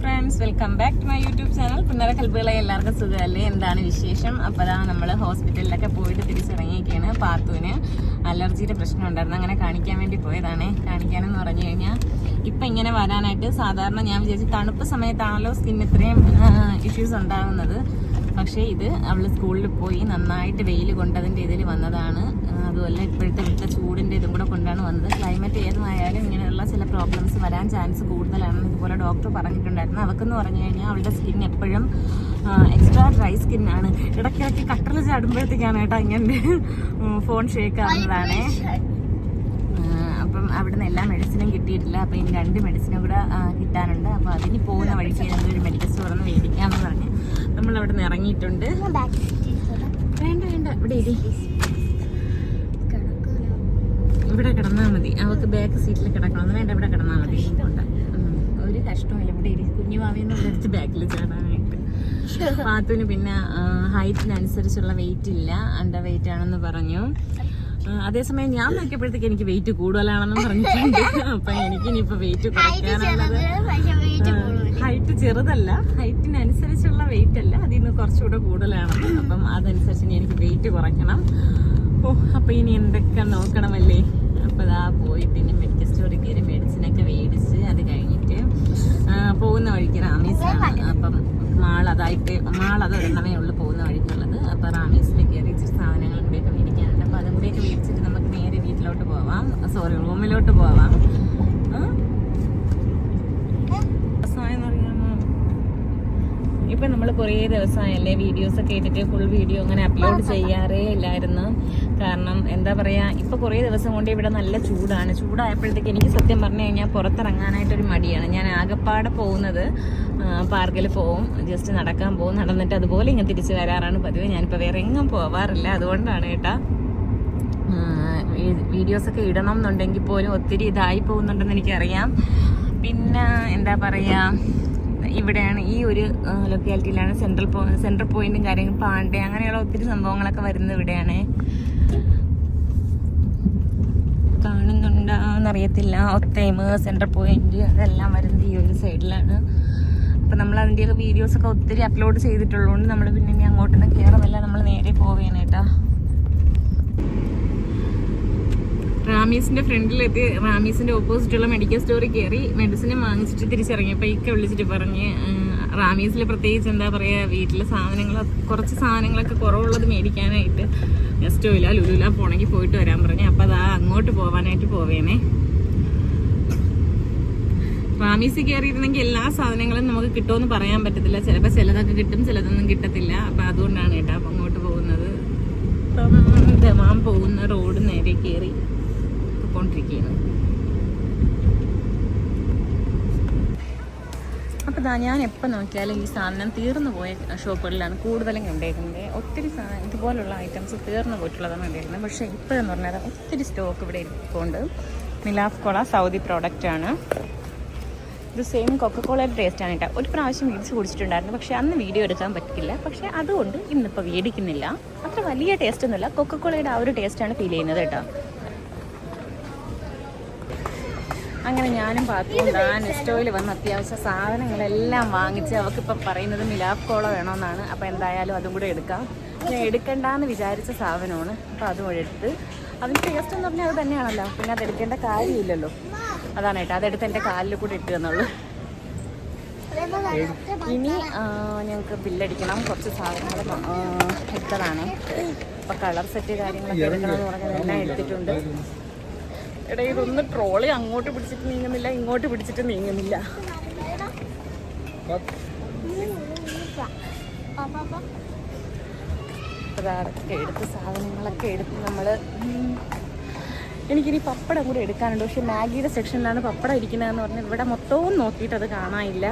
Friends welcome back to my YouTube channel പിന്നര കൽബുകളെ എല്ലാവർക്കും സുഖമല്ലേ? എന്താണ് വിശേഷം? അപ്പോൾ അതാ നമ്മൾ ഹോസ്പിറ്റലിലൊക്കെ പോയിട്ട് തിരിച്ചിറങ്ങിയൊക്കെയാണ് പാത്തുവിന് അലർജിയുടെ പ്രശ്നം ഉണ്ടായിരുന്നു. അങ്ങനെ കാണിക്കാൻ വേണ്ടി പോയതാണ്. കാണിക്കാനെന്ന് പറഞ്ഞു കഴിഞ്ഞാൽ ഇപ്പം ഇങ്ങനെ വരാനായിട്ട് സാധാരണ ഞാൻ വിചാരിച്ചു തണുപ്പ് സമയത്താണല്ലോ സ്കിൻ ഇത്രയും ഇഷ്യൂസ് ഉണ്ടാകുന്നത് പക്ഷേ ഇത് അവൾ സ്കൂളിൽ പോയി നന്നായിട്ട് വെയിൽ കൊണ്ടതിന്റെ ഇതിൽ വന്നതാണ്. അതുപോലെ ഇപ്പോഴത്തെ ഇവിടുത്തെ ചൂടിന്റെ പ്രോബ്ലംസ് വരാൻ ചാൻസ് കൂടുതലാണെന്ന് ഇതുപോലെ ഡോക്ടർ പറഞ്ഞിട്ടുണ്ടായിരുന്നു. അവൾക്കെന്ന് പറഞ്ഞു കഴിഞ്ഞാൽ അവളുടെ സ്കിൻ എപ്പോഴും എക്സ്ട്രാ ഡ്രൈ സ്കിന്നാണ് ഇടയ്ക്കിടയ്ക്ക് കട്ടറിൽ ചാടുമ്പോഴത്തേക്കാണ് കേട്ടോ ഇങ്ങനെ ഫോൺ ഷേക്ക് ആവുന്നതാണേ. അപ്പം അവിടെ നിന്ന് എല്ലാ മെഡിസിനും കിട്ടിയിട്ടില്ല. അപ്പം ഇനി രണ്ട് മെഡിസിനും കൂടെ കിട്ടാനുണ്ട്. അപ്പം അതിന് പോകുന്ന വഴിക്ക് ഒരു മെഡിക്കൽ സ്റ്റോറിൽ നിന്ന് മേടിക്കാമെന്ന് പറഞ്ഞ്. നമ്മൾ അവിടെ നിന്ന് ഇറങ്ങിയിട്ടുണ്ട് വേണ്ട വേണ്ട. ഇവിടെ ഇരി. ഇവിടെ കിടന്നാൽ മതി. അവൾക്ക് ബാക്ക് സീറ്റിൽ കിടക്കണമെന്ന് വേണ്ട ഇവിടെ കിടന്നാൽ മതി. ഒരു കഷ്ടമില്ല ഇവിടെ ഇരി കുഞ്ഞു ഭാവിയെന്ന് വിചാരിച്ച് ബാക്കിൽ ചേടാനായിട്ട്. പാത്തുവിന് പിന്നെ ഹൈറ്റിനനുസരിച്ചുള്ള വെയിറ്റ് ഇല്ല. അണ്ടർ വെയിറ്റ് ആണെന്ന് പറഞ്ഞു. അതേസമയം ഞാൻ നോക്കിയപ്പോഴത്തേക്ക് എനിക്ക് വെയിറ്റ് കൂടുതലാണെന്നും പറഞ്ഞിട്ടുണ്ട്. അപ്പൊ എനിക്ക് ഇനിയിപ്പോ വെയിറ്റ് കുറയ്ക്കാനുള്ളത്. ഹൈറ്റ് ചെറുതല്ല. ഹൈറ്റിനനുസരിച്ചുള്ള വെയിറ്റ് അല്ല. അതിൽ നിന്ന് കുറച്ചുകൂടെ കൂടുതലാണ്. അപ്പം അതനുസരിച്ച് ഇനി എനിക്ക് വെയിറ്റ് കുറയ്ക്കണം. ഓ അപ്പൊ ഇനി എന്തൊക്കെ നോക്കണമല്ലേ? അപ്പൊ അതാ പോയി. പിന്നെ മെഡിക്കൽ സ്റ്റോറിൽ കയറി മെഡിസിനൊക്കെ മേടിച്ച് അത് കഴിഞ്ഞിട്ട് പോകുന്ന വഴിക്ക് റാമീസാണ് അപ്പം മാൾ അതായിട്ട് മാൾ അത് ഒരെണ്ണമേ ഉള്ളൂ പോകുന്ന വഴിക്കുള്ളത്. അപ്പോൾ റാമീസിൽ കയറി ഇച്ചിരി സാധനങ്ങൾ കൂടെയൊക്കെ മേടിക്കാനുണ്ട്. അപ്പോൾ അതും കൂടെയൊക്കെ മേടിച്ചിട്ട് നമുക്ക് നേരെ വീട്ടിലോട്ട് പോവാം. സോറി റൂമിലോട്ട് പോവാം ആ? ദിവസമായെന്ന് അറിയാമോ ഇപ്പൊ നമ്മൾ കുറേ ദിവസമായല്ലേ വീഡിയോസ് ഒക്കെ ഇട്ടിട്ട് ഫുൾ വീഡിയോ അങ്ങനെ അപ്ലോഡ് ചെയ്യാറേ ഇല്ലായിരുന്നു. കാരണം എന്താ പറയാ ഇപ്പൊ കുറേ ദിവസം കൊണ്ട് ഇവിടെ നല്ല ചൂടാണ്. ചൂടായപ്പോഴത്തേക്ക് എനിക്ക് സത്യം പറഞ്ഞു കഴിഞ്ഞാൽ പുറത്തിറങ്ങാനായിട്ടൊരു മടിയാണ്. ഞാൻ ആകെപ്പാടെ പോകുന്നത് പാർക്കിൽ പോവും ജസ്റ്റ് നടക്കാൻ പോകും നടന്നിട്ട് അതുപോലെ ഇങ്ങനെ തിരിച്ചു വരാറാണ് പതിവ്. ഞാനിപ്പോൾ വേറെ എങ്ങും പോവാറില്ല. അതുകൊണ്ടാണ് കേട്ടാ വീഡിയോസ് ഒക്കെ ഇടണം എന്നുണ്ടെങ്കിൽ പോലും ഒത്തിരി ഇതായി പോകുന്നുണ്ടെന്ന് എനിക്കറിയാം. പിന്നെ എന്താ പറയാ ഇവിടെയാണ് ഈ ഒരു ലൊക്കാലിറ്റിയിലാണ് സെൻട്രൽ പോ സെൻട്രൽ പോയിന്റും കാര്യങ്ങളും പാണ്ടെ അങ്ങനെയുള്ള ഒത്തിരി സംഭവങ്ങളൊക്കെ വരുന്നത് ഇവിടെയാണ്. കാണുന്നുണ്ടോന്നറിയത്തില്ല. ഒത്തേമ് സെൻട്രൽ പോയിന്റ് അതെല്ലാം വരുന്നത് ഈ ഒരു സൈഡിലാണ് അപ്പം നമ്മൾ അതിന്റെയൊക്കെ വീഡിയോസൊക്കെ ഒത്തിരി അപ്ലോഡ് ചെയ്തിട്ടുള്ളതുകൊണ്ട് നമ്മൾ പിന്നെ ഇനി അങ്ങോട്ടൊന്നും കയറുന്നില്ല നമ്മൾ നേരെ പോവുകയാണ് കേട്ടോ റാമീസിന്റെ ഫ്രണ്ടിലെത്തി റാമീസിന്റെ ഓപ്പോസിറ്റുള്ള മെഡിക്കൽ സ്റ്റോറിൽ കയറി മെഡിസിൻ വാങ്ങിച്ചിട്ട് തിരിച്ചിറങ്ങിയപ്പോൾ ഇക്ക വിളിച്ചിട്ട് പറഞ്ഞ് റാമീസിൽ പ്രത്യേകിച്ച് എന്താ പറയുക വീട്ടിലെ സാധനങ്ങൾ കുറച്ച് സാധനങ്ങളൊക്കെ കുറവുള്ളത് മേടിക്കാനായിട്ട് നെസ്റ്റോയില്ല ലുലുല പോണെങ്കിൽ പോയിട്ട് വരാൻ പറഞ്ഞു. അപ്പോൾ അതാ അങ്ങോട്ട് പോവാനായിട്ട് പോവേനേ റാമീസിൽ കയറിയിരുന്നെങ്കിൽ എല്ലാ സാധനങ്ങളും നമുക്ക് കിട്ടുമെന്ന് പറയാൻ പറ്റത്തില്ല. ചിലപ്പോൾ ചിലതൊക്കെ കിട്ടും ചിലതൊന്നും കിട്ടത്തില്ല. അപ്പോൾ അതുകൊണ്ടാണ് കേട്ടോ അപ്പം അങ്ങോട്ട് പോകുന്നത്. ഇപ്പം ദമാം പോകുന്ന റോഡ് നേരെ കയറി പോയിക്കൊണ്ടിരിക്കുകയാണ്. അപ്പോൾ ദാ ഞാൻ എപ്പോൾ നോക്കിയാലും ഈ സാധനം തീർന്നു പോയ ഷോപ്പുകളിലാണ് കൂടുതലും കണ്ടേക്കുന്നത്. ഒത്തിരി സാധനം ഇതുപോലുള്ള ഐറ്റംസ് തീർന്നു പോയിട്ടുള്ളതാണ് കണ്ടേക്കുന്നത്. പക്ഷേ ഇപ്പോഴെന്ന് പറഞ്ഞാൽ ഒത്തിരി സ്റ്റോക്ക് ഇവിടെ ഇരിപ്പുണ്ട്. മിലാഫ് കോള സൗദി പ്രോഡക്റ്റ് ആണ്. ഇത് സെയിം കൊക്കക്കോളയുടെ ടേസ്റ്റ് ആണ് കേട്ടോ ഒരു പ്രാവശ്യം മേടിച്ച് കുടിച്ചിട്ടുണ്ടായിരുന്നു. പക്ഷേ അന്ന് വീഡിയോ എടുക്കാൻ പറ്റില്ല പക്ഷേ അതുകൊണ്ട് ഇന്നിപ്പോൾ മേടിക്കുന്നില്ല. അത്ര വലിയ ടേസ്റ്റ് ഒന്നുമില്ല. കൊക്കക്കോളയുടെ ആ ഒരു ടേസ്റ്റാണ് ഫീൽ ചെയ്യുന്നത് കേട്ടോ അങ്ങനെ ഞാനും പാത്തും ഞാൻ സ്റ്റോയിൽ വന്ന് അത്യാവശ്യ സാധനങ്ങളെല്ലാം വാങ്ങിച്ച് അവൾക്കിപ്പം പറയുന്നത് മിലാഫ് കോള വേണമെന്നാണ് അപ്പോൾ എന്തായാലും അതും കൂടെ എടുക്കാം. ഞാൻ എടുക്കണ്ടെന്ന് വിചാരിച്ച സാധനമാണ്. അപ്പോൾ അതും എടുത്ത് അതിന് ടേസ്റ്റ് എന്ന് പറഞ്ഞാൽ അത് തന്നെയാണല്ലോ. പിന്നെ അത് എടുക്കേണ്ട കാര്യമില്ലല്ലോ. അതാണ് കേട്ടോ. അതെടുത്ത് എന്റെ കാലിൽ കൂടെ ഇട്ട് എന്നുള്ളു ഇനി ഞങ്ങൾക്ക് ബില്ലടിക്കണം. കുറച്ച് സാധനങ്ങൾ എടുത്തതാണ്. അപ്പോൾ കളർ സെറ്റ് കാര്യങ്ങളൊക്കെ എടുക്കണമെന്ന് പറഞ്ഞാൽ എല്ലാം എടുത്തിട്ടുണ്ട്. എടാ ഇതൊന്ന് ട്രോളി അങ്ങോട്ട് പിടിച്ചിട്ട് നീങ്ങുന്നില്ല ഇങ്ങോട്ട് പിടിച്ചിട്ട് നീങ്ങുന്നില്ല. എടുത്ത് സാധനങ്ങളൊക്കെ എടുത്ത് നമ്മൾ എനിക്കിനി പപ്പടം കൂടെ എടുക്കാനുണ്ട്. പക്ഷെ മാഗിയുടെ സെക്ഷനിലാണ് പപ്പടം ഇരിക്കുന്നതെന്ന് പറഞ്ഞാൽ ഇവിടെ മൊത്തവും നോക്കിയിട്ട് അത് കാണാനില്ല.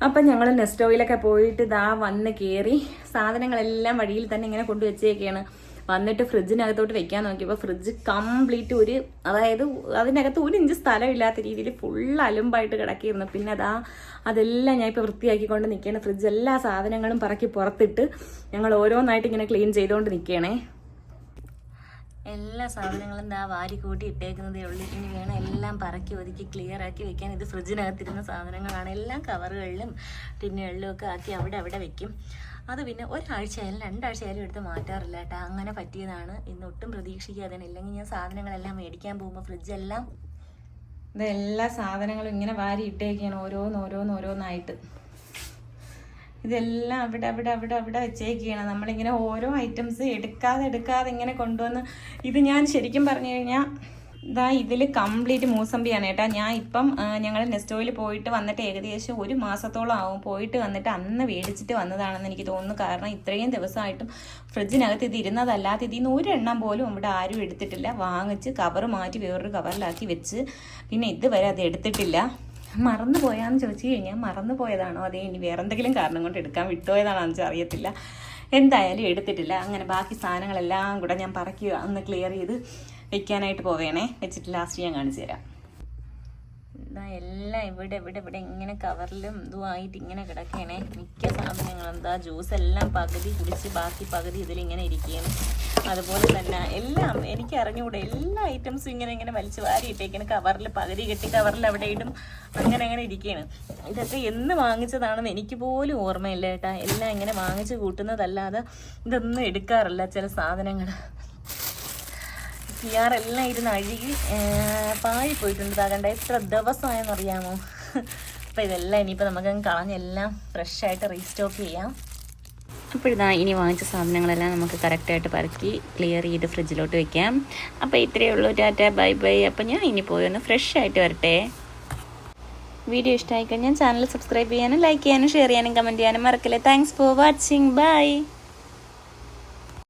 അപ്പം ഞങ്ങൾ നെസ്റ്റോയിലൊക്കെ പോയിട്ട് ഇതാ വന്ന് കയറി സാധനങ്ങളെല്ലാം വഴിയിൽ തന്നെ ഇങ്ങനെ കൊണ്ടുവച്ചേക്കാണ് വന്നിട്ട് ഫ്രിഡ്ജിനകത്തോട്ട് വെക്കാൻ നോക്കിയപ്പോൾ ഫ്രിഡ്ജ് കംപ്ലീറ്റ് ഒരു അതായത് അതിനകത്ത് ഒരു ഇഞ്ച് സ്ഥലമില്ലാത്ത രീതിയിൽ ഫുൾ അലുമ്പായിട്ട് കിടക്കിയിരുന്നു. പിന്നെ അതാ അതെല്ലാം ഞാൻ ഇപ്പോൾ വൃത്തിയാക്കിക്കൊണ്ട് നിൽക്കുകയാണ് ഫ്രിഡ്ജ് എല്ലാ സാധനങ്ങളും പറക്കി പുറത്തിട്ട് ഞങ്ങൾ ഓരോന്നായിട്ട് ഇങ്ങനെ ക്ലീൻ ചെയ്തുകൊണ്ട് നിൽക്കുകയാണേ എല്ലാ സാധനങ്ങളും ദാ വാരി കൂട്ടി ഇട്ടേക്കുന്നതേ ഉള്ളൂ. ഇനി വേണം എല്ലാം പറക്കി ഒതുക്കി ക്ലിയർ ആക്കി വെക്കാൻ. ഇത് ഫ്രിഡ്ജിനകത്തിരുന്ന സാധനങ്ങളാണ്. എല്ലാം കവറുകളിലും ടിന്നുകളിലും ഒക്കെ ആക്കി അവിടെ അവിടെ വെക്കും. അത് പിന്നെ ഒരാഴ്ചയായാലും രണ്ടാഴ്ചയായാലും എടുത്ത് മാറ്റാറില്ല കേട്ടോ. അങ്ങനെ പറ്റിയതാണ്. ഇന്ന് ഒട്ടും പ്രതീക്ഷിക്കാതെ ഇല്ലെങ്കിൽ ഞാൻ സാധനങ്ങളെല്ലാം മേടിക്കാൻ പോകുമ്പോൾ ഫ്രിഡ്ജെല്ലാം ഇതെല്ലാ സാധനങ്ങളും ഇങ്ങനെ വാരി ഇട്ടേക്കാണ് ഓരോന്ന് ഓരോന്ന് ഓരോന്നായിട്ട്. ഇതെല്ലാം അവിടെ അവിടെ അവിടെ അവിടെ വെച്ചേക്കുകയാണ്. നമ്മളിങ്ങനെ ഓരോ ഐറ്റംസ് എടുക്കാതെ എടുക്കാതെ ഇങ്ങനെ കൊണ്ടുവന്ന് ഇത് ഞാൻ ശരിക്കും പറഞ്ഞു കഴിഞ്ഞാൽ ഇതാ ഇതിൽ കംപ്ലീറ്റ് മൂസമ്പിയാണ് കേട്ടോ. ഞാൻ ഇപ്പം ഞങ്ങൾ നെസ്റ്റോയിൽ പോയിട്ട് വന്നിട്ട് ഏകദേശം ഒരു മാസത്തോളം ആവും പോയിട്ട് വന്നിട്ട് അന്ന് മേടിച്ചിട്ട് വന്നതാണെന്ന് എനിക്ക് തോന്നുന്നു. കാരണം ഇത്രയും ദിവസമായിട്ടും ഫ്രിഡ്ജിനകത്ത് ഇത് ഇരുന്നതല്ലാതെ ഇതിൽ നിന്ന് ഒരെണ്ണം പോലും ഇവിടെ ആരും എടുത്തിട്ടില്ല. വാങ്ങിച്ച് കവർ മാറ്റി വേറൊരു കവറിലാക്കി വെച്ച്. പിന്നെ ഇതുവരെ അത് എടുത്തിട്ടില്ല. മറന്നു പോയാന്ന് ചോദിച്ചു കഴിഞ്ഞാൽ മറന്നു പോയതാണോ അതേ ഇനി വേറെ എന്തെങ്കിലും കാരണം കൊണ്ട് എടുക്കാൻ വിട്ടുപോയതാണോ എന്ന് അറിയത്തില്ല. എന്തായാലും എടുത്തിട്ടില്ല. അങ്ങനെ ബാക്കി സാധനങ്ങളെല്ലാം കൂടെ ഞാൻ പറക്കി അന്ന് ക്ലിയർ ചെയ്ത് വെക്കാനായിട്ട് പോവേണേ. വെച്ചിട്ട് ലാസ്റ്റ് ഞാൻ കാണിച്ചു തരാം. ഇതാ എല്ലാം ഇവിടെ ഇവിടെ ഇവിടെ ഇങ്ങനെ കവറിലും ഇതുമായിട്ട് ഇങ്ങനെ കിടക്കണേ മിക്ക സാധനങ്ങളും എന്താ ജ്യൂസ് എല്ലാം പകുതി കുടിച്ച് ബാക്കി പകുതി ഇതിലിങ്ങനെ ഇരിക്കുകയാണ്. അതുപോലെ തന്നെ എല്ലാം എനിക്ക് അറിഞ്ഞുകൂടെ എല്ലാ ഐറ്റംസും ഇങ്ങനെ ഇങ്ങനെ വലിച്ചു വാരി ഇട്ടേക്കാണ്. കവറിൽ പകുതി കെട്ടി കവറിൽ അവിടെ ഇടും. അങ്ങനെ അങ്ങനെ ഇരിക്കുകയാണ്. ഇതൊക്കെ എന്ന് വാങ്ങിച്ചതാണെന്ന് എനിക്ക് പോലും ഓർമ്മയില്ല കേട്ടാ. എല്ലാം ഇങ്ങനെ വാങ്ങിച്ച് കൂട്ടുന്നതല്ലാതെ ഇതൊന്നും എടുക്കാറില്ല ചില സാധനങ്ങൾ സിയാറെല്ലാം ഇരുന്ന് അഴുകി പാഴി പോയിട്ടുണ്ട്. താകണ്ട എത്ര ദിവസമായെന്ന് അറിയാമോ? അപ്പോൾ ഇതെല്ലാം ഇനിയിപ്പോൾ നമുക്ക് കളഞ്ഞെല്ലാം ഫ്രഷായിട്ട് റീസ്റ്റോക്ക് ചെയ്യാം. അപ്പോൾ ഇതാ ഇനി വാങ്ങിച്ച സാധനങ്ങളെല്ലാം നമുക്ക് കറക്റ്റായിട്ട് പറക്കി ക്ലിയർ ചെയ്ത് ഫ്രിഡ്ജിലോട്ട് വെക്കാം. അപ്പോൾ ഇത്രയേ ഉള്ളൂ. Tata bye bye. അപ്പോൾ ഞാൻ ഇനി പോയി ഒന്ന് ഫ്രഷ് ആയിട്ട് വരട്ടെ. വീഡിയോ ഇഷ്ടമായി കഴിഞ്ഞാൽ ചാനൽ സബ്സ്ക്രൈബ് ചെയ്യാനും ലൈക്ക് ചെയ്യാനും ഷെയർ ചെയ്യാനും കമന്റ് ചെയ്യാനും മറക്കല്ലേ. Thanks for watching bye